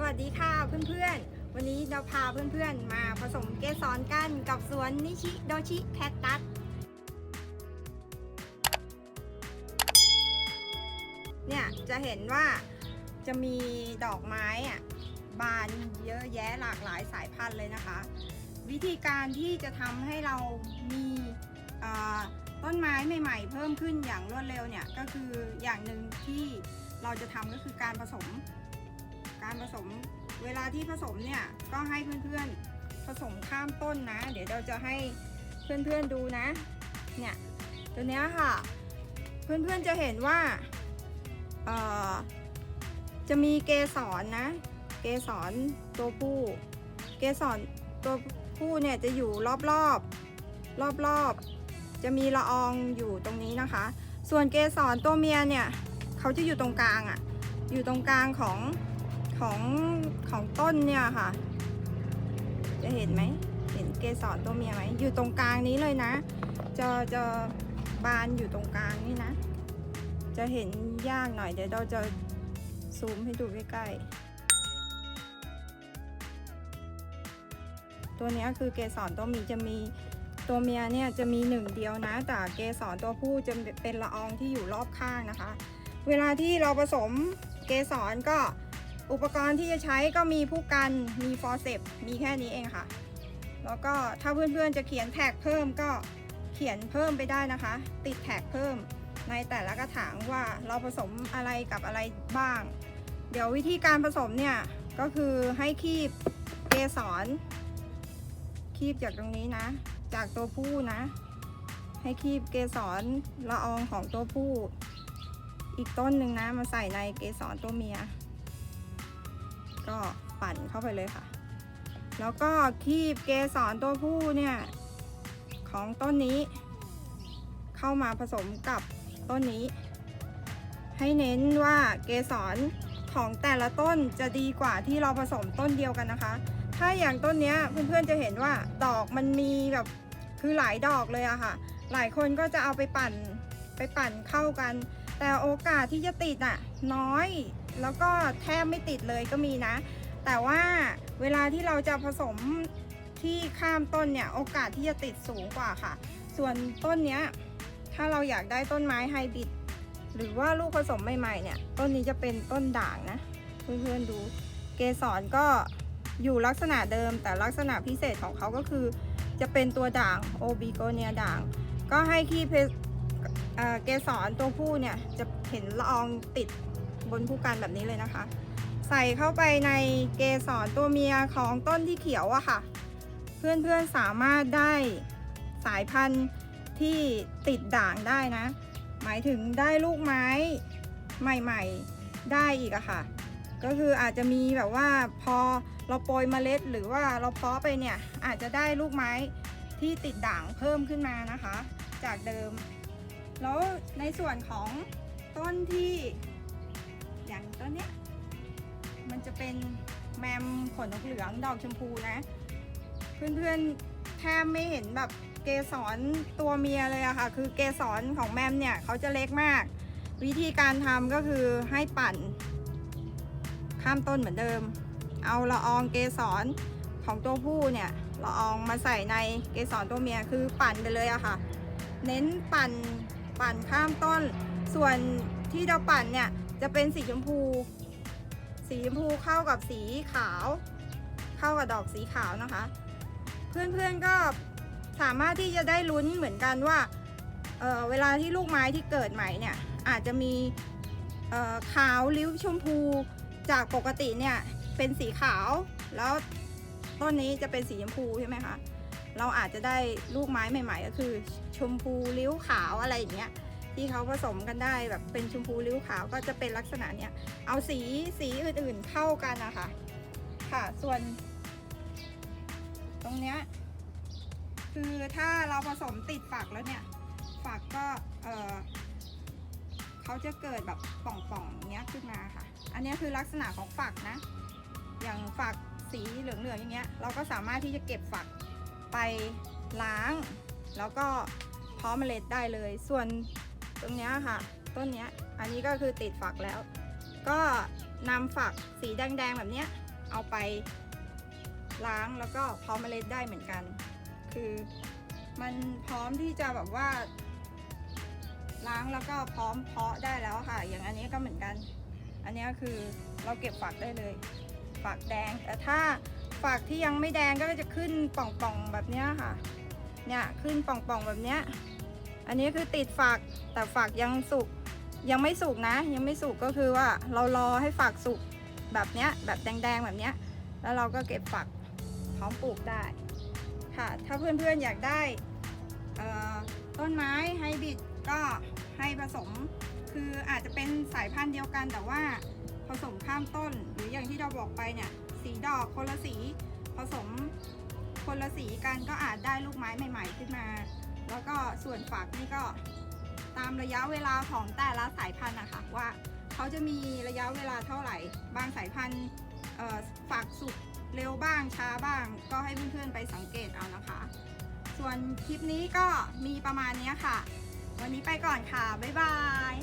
สวัสดีค่ะเพื่อนๆ วันนี้เราพาเพื่อนๆ มาผสมเกสรกันกับสวนนิชิโดชิแคคตัส เนี่ยจะเห็นว่าจะมีดอกไม้อะบานเยอะแยะหลากหลายสายพันธุ์เลยนะคะ วิธีการที่จะทำให้เรามีต้นไม้ใหม่ๆ เพิ่มขึ้นอย่างรวดเร็วเนี่ยก็คืออย่างหนึ่งที่เราจะทำก็คือการผสม การผสมเวลาที่ผสมเนี่ยก็ให้เพื่อนๆผสมข้ามต้นนะ เดี๋ยวเราจะให้เพื่อนๆดูนะ เนี่ยตัวเนี้ยค่ะ เพื่อนๆจะเห็นว่าเอ่อจะมีเกสรนะเกสรตัวผู้ เกสรตัวผู้เนี่ยจะอยู่รอบๆรอบๆจะมีละอองอยู่ตรงนี้นะคะ ส่วนเกสรตัวเมียเนี่ยเขาจะอยู่ตรงกลางอะ่ะ อยู่ตรงกลางของ ของของต้นเนี่ยค่ะ จะเห็นไหม เห็นเกสรตัวเมียไหม อยู่ตรงกลางนี้เลยนะ จะจะบานอยู่ตรงกลางนี่นะ จะเห็นยากหน่อย เดี๋ยวเราจะซูมให้ดูใกล้ๆ ตัวเนี้ยคือเกสรตัวมีจะมีตัวเมียเนี่ยจะมีหนึ่งเดียวนะ แต่เกสรตัวผู้จะเป็นละอองที่อยู่รอบข้างนะคะ เวลาที่เราผสมเกสรก็ อุปกรณ์ที่จะใช้ก็มีผู้กัน มีฟอร์เซปมีแค่นี้เองค่ะ แล้วก็ถ้าเพื่อนๆจะเขียนแท็กเพิ่มก็เขียนเพิ่มไปได้นะคะ ติดแท็กเพิ่มในแต่ละกระถางว่าเราผสมอะไรกับอะไรบ้าง เดี๋ยววิธีการผสมเนี่ยก็คือให้คีบเกสรคีบจากตรงนี้นะ จากตัวผู้นะ ให้คีบเกสรละอองของตัวผู้ อีกต้นหนึ่งนะมาใส่ในเกสรตัวเมีย ก็ปั่นเข้าไปเลยค่ะ แล้วก็คีบเกสรตัวผู้เนี่ย ของต้นนี้ เข้ามาผสมกับต้นนี้ ให้เน้นว่าเกสรของแต่ละต้นจะดีกว่าที่เราผสมต้นเดียวกันนะคะ ถ้าอย่างต้นเนี้ยเพื่อนๆจะเห็นว่าดอกมันมีแบบคือหลายดอกเลยอะค่ะ หลายคนก็จะเอาไปปั่นไปปั่นเข้ากัน แต่โอกาสที่จะติดอะน้อย แล้วก็แทบไม่ติดเลยก็มีนะ แต่ว่าเวลาที่เราจะผสมที่ข้ามต้นเนี่ยโอกาสที่จะติดสูงกว่าค่ะ ส่วนต้นเนี้ยถ้าเราอยากได้ต้นไม้ไฮบริดหรือว่าลูกผสมใหม่ๆเนี่ยต้นนี้จะเป็นต้นด่างนะเพื่อนๆดูเกสรก็อยู่ลักษณะเดิม แต่ลักษณะพิเศษของเขาก็คือ จะเป็นตัวด่างโอบิโกเนียด่าง ก็ให้ขี้เพเอ่อเกสรตัวผู้เนี่ยจะเห็นละอองติด บนผู้กันแบบนี้เลยนะคะ ใส่เข้าไปในเกสรตัวเมียของต้นที่เขียวอะค่ะ เพื่อนๆสามารถได้สายพันธุ์ที่ติดด่างได้นะ หมายถึงได้ลูกไม้ใหม่ๆได้อีกอะค่ะ ก็คืออาจจะมีแบบว่าพอเราโปรยเมล็ด หรือว่าเราเพาะไปเนี่ยอาจจะได้ลูกไม้ที่ติดด่างเพิ่มขึ้นมานะคะ จากเดิม แล้วในส่วนของต้นที่ อย่างต้นเนี้ยมันจะเป็นแมมขนนกเหลืองดอกชมพูนะ เพื่อนๆแทบไม่เห็นแบบเกสรตัวเมียเลยอะค่ะ คือเกสรของแมมเนี่ยเขาจะเล็กมาก วิธีการทำก็คือให้ปั่น ข้ามต้นเหมือนเดิม เอาละอองเกสรของตัวผู้เนี่ยละอองมาใส่ในเกสรตัวเมียคือปั่นไปเลยอะค่ะ เน้นปั่นปั่นข้ามต้น ส่วนที่เราปั่นเนี่ย จะเป็นสีชมพู สีชมพูเข้ากับสีขาว เข้ากับดอกสีขาวนะคะ เพื่อนๆก็สามารถที่จะได้ลุ้นเหมือนกันว่าเออเวลาที่ลูกไม้ที่เกิดใหม่เนี่ยอาจจะมีเอ่อขาวลิ้วชมพูจากปกติเนี่ยเป็นสีขาว แล้วต้นนี้จะเป็นสีชมพูใช่ไหมคะเราอาจจะได้ลูกไม้ใหม่ ๆ ก็คือชมพูลิ้วขาวอะไรอย่างเงี้ย ที่เขาผสมกันได้แบบเป็นชมพูลิ้วขาวก็จะเป็นลักษณะเนี้ย เอาสีสีอื่นๆเข้ากันนะคะค่ะ ส่วน ตรงเนี้ยคือถ้าเราผสมติดฝักแล้วเนี่ย ฝักก็เออเขาจะเกิดแบบป่องๆอย่างเงี้ยขึ้นมาค่ะ อันนี้คือลักษณะของฝักนะ อย่างฝักสีเหลืองๆอย่างเงี้ย เราก็สามารถที่จะเก็บฝักไปล้าง แล้วก็เพาะเมล็ดได้เลย ส่วน ตรงนี้ค่ะ ต้นนี้อันนี้ก็คือติดฝักแล้ว ก็นำฝักสีแดงๆแบบเนี้ยเอาไปล้างแล้วก็เพาะเมล็ดได้เหมือนกัน คือมันพร้อมที่จะแบบว่า ล้างแล้วก็พร้อมเพาะได้แล้วค่ะ อย่างอันนี้ก็เหมือนกัน อันนี้คือเราเก็บฝักได้เลย ฝักแดง แต่ถ้าฝักที่ยังไม่แดงก็จะขึ้นป่องๆแบบนี้ค่ะ เนี่ยขึ้นป่องๆแบบเนี้ย อันนี้คือติดฝักแต่ฝักยังสุกยังไม่สุกนะ ยังไม่สุกก็คือว่าเรารอให้ฝักสุกแบบเนี้ยแบบแดงๆแบบเนี้ยแล้วเราก็เก็บฝักพร้อมปลูกได้ค่ะ ถ้าเพื่อนๆอยากได้ต้นไม้ไฮบริดก็ให้ผสม คืออาจจะเป็นสายพันธุ์เดียวกันแต่ว่าผสมข้ามต้น หรืออย่างที่เราบอกไปเนี่ยสีดอกคนละสี ผสมคนละสีกันก็อาจได้ลูกไม้ใหม่ ๆ ขึ้นมา แล้วก็ส่วนฝักนี่ก็ตามระยะเวลาของแต่ละสายพันธุ์นะคะว่าเขาจะมีระยะเวลาเท่าไหร่ บางสายพันธุ์ฝักสุกเร็วบ้างช้าบ้าง ก็ให้เพื่อนๆไปสังเกตเอานะคะ ส่วนคลิปนี้ก็มีประมาณนี้ค่ะ วันนี้ไปก่อนค่ะ บ๊ายบาย